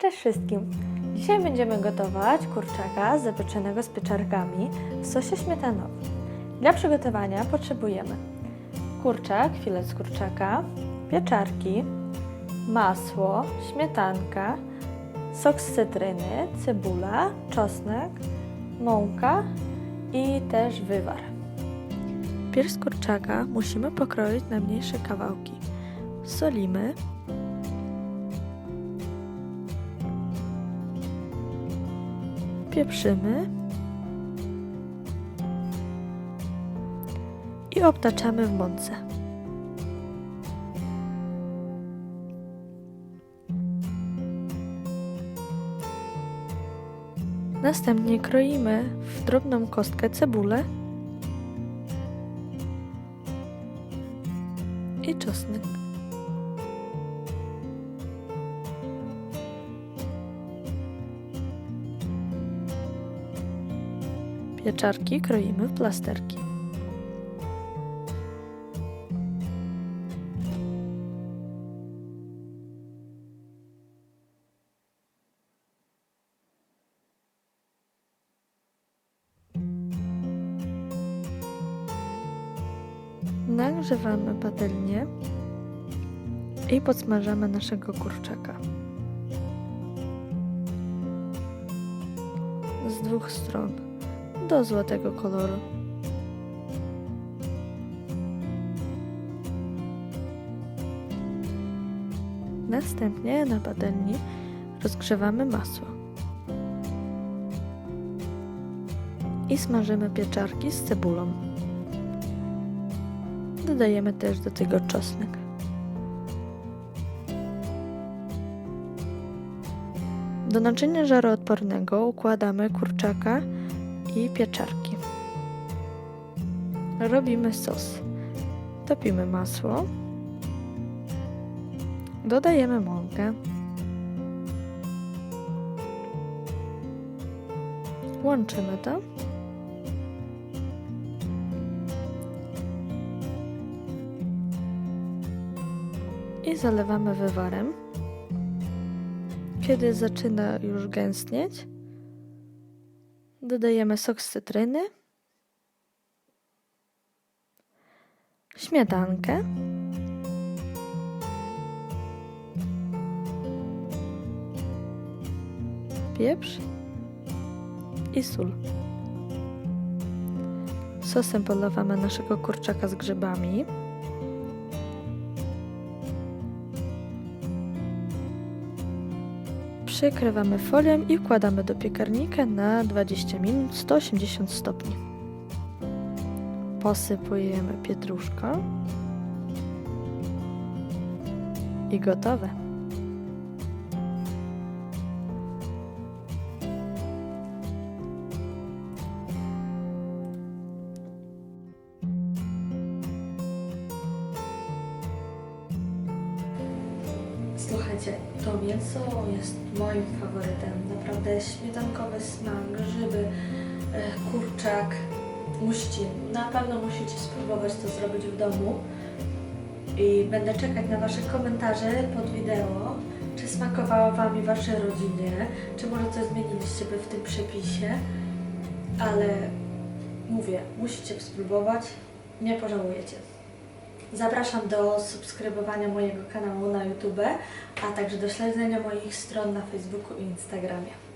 Cześć wszystkim! Dzisiaj będziemy gotować kurczaka zapieczonego z pieczarkami w sosie śmietanowym. Dla przygotowania potrzebujemy kurczak, filet z kurczaka, pieczarki, masło, śmietanka, sok z cytryny, cebula, czosnek, mąka i też wywar. Pierś kurczaka musimy pokroić na mniejsze kawałki. Solimy, pieprzymy i obtaczamy w mące. Następnie kroimy w drobną kostkę cebulę i czosnek. Pieczarki kroimy w plasterki. Nagrzewamy patelnię i podsmażamy naszego kurczaka. Z dwóch stron do złotego koloru. Następnie na patelni rozgrzewamy masło i smażymy pieczarki z cebulą. Dodajemy też do tego czosnek. Do naczynia żaroodpornego układamy kurczaka i pieczarki. Robimy sos. Topimy masło. Dodajemy mąkę. Łączymy to. I zalewamy wywarem. Kiedy zaczyna już gęstnieć, dodajemy sok z cytryny, śmietankę, pieprz i sól. Sosem polewamy naszego kurczaka z grzybami. Przykrywamy folią i wkładamy do piekarnika na 20 minut 180 stopni. Posypujemy pietruszką i gotowe. Słuchajcie, to mięso jest moim faworytem. Naprawdę śmietankowy smak, grzyby, e, kurczak. Musicie, na pewno musicie spróbować to zrobić w domu. I będę czekać na Wasze komentarze pod wideo. Czy smakowało Wam i Waszej rodzinie? Czy może coś zmieniliście by w tym przepisie? Ale mówię, musicie spróbować. Nie pożałujecie. Zapraszam do subskrybowania mojego kanału na YouTube, a także do śledzenia moich stron na Facebooku i Instagramie.